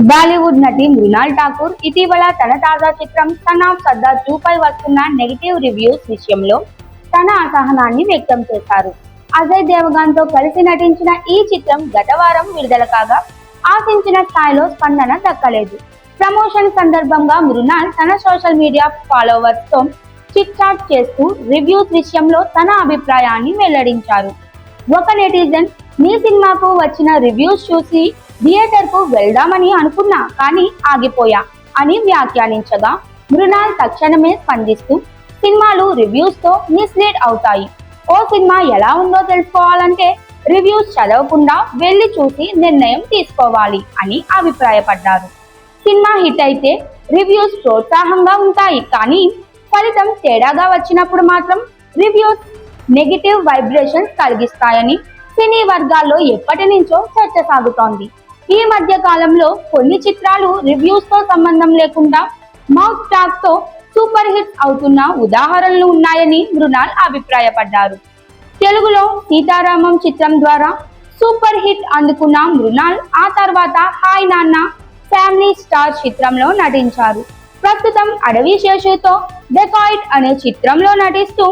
బాలీవుడ్ నటి మృణాల్ ఠాకూర్ ఇటీవల తన తాజా చిత్రం సన్ ఆఫ్ సర్దార్ టూ పై వస్తున్న నెగిటివ్ రివ్యూస్ విషయంలో తన అసహనాన్ని వ్యక్తం చేశారు. అజయ్ దేవగన్తో కలిసి నటించిన ఈ చిత్రం గత వారం విడుదల కాగా ఆశించిన స్థాయిలో స్పందన దక్కలేదు. ప్రమోషన్ సందర్భంగా మృణాల్ తన సోషల్ మీడియా ఫాలోవర్స్తో చిట్ చాట్ చేస్తూ రివ్యూస్ విషయంలో తన అభిప్రాయాన్ని వెల్లడించారు. ఒక నెటిజన్ మీ సినిమాకు వచ్చిన రివ్యూస్ చూసి థియేటర్కు వెళ్దామని అనుకున్నా కానీ ఆగిపోయా అని వ్యాఖ్యానించగా మృణాల్ తక్షణమే స్పందిస్తూ సినిమాలు రివ్యూస్తో మిస్లీడ్ అవుతాయి. ఓ సినిమా ఎలా ఉందో తెలుసుకోవాలంటే రివ్యూస్ చదవకుండా వెళ్ళి చూసి నిర్ణయం తీసుకోవాలి అని అభిప్రాయపడ్డారు. సినిమా హిట్ అయితే రివ్యూస్ ప్రోత్సాహంగా ఉంటాయి కానీ ఫలితం తేడాగా వచ్చినప్పుడు మాత్రం రివ్యూస్ నెగిటివ్ వైబ్రేషన్స్ కలిగిస్తాయని సినీ వర్గాల్లో ఎప్పటి నుంచో చర్చ సాగుతోంది. ఈ మధ్య కాలంలో కొన్ని చిత్రాలు రివ్యూస్తో సంబంధం లేకుండా మౌత్ టాక్తో సూపర్ హిట్ అవుతున్న ఉదాహరణలు ఉన్నాయని మృణాల్ అభిప్రాయపడ్డారు. తెలుగులో సీతారామం చిత్రం ద్వారా సూపర్ హిట్ అందుకున్న మృణాల్ ఆ తర్వాత హాయ్ నాన్న ఫ్యామిలీ స్టార్ చిత్రంలో నటించారు. ప్రస్తుతం అడవి శేషుతో డెకాయిట్ అనే చిత్రంలో నటిస్తూ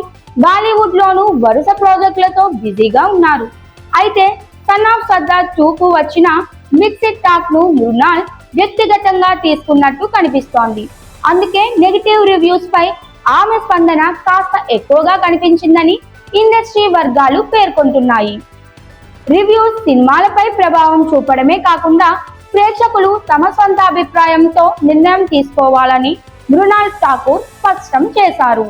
బాలీవుడ్ లోను వరుస ప్రాజెక్టులతో బిజీగా ఉన్నారు. అయితే సన్ ఆఫ్ సర్దార్ టూకు వచ్చిన మిక్సిడ్ టాక్ను మృణాల్ వ్యక్తిగతంగా తీసుకున్నట్టు కనిపిస్తోంది. అందుకే నెగిటివ్ రివ్యూస్ పై ఆమె స్పందన కాస్త ఎక్కువగా కనిపించిందని ఇండస్ట్రీ వర్గాలు పేర్కొంటున్నాయి. రివ్యూస్ సినిమాలపై ప్రభావం చూపడమే కాకుండా ప్రేక్షకులు తమ సొంత అభిప్రాయంతో నిర్ణయం తీసుకోవాలని మృణాల్ ఠాకూర్ స్పష్టం చేశారు.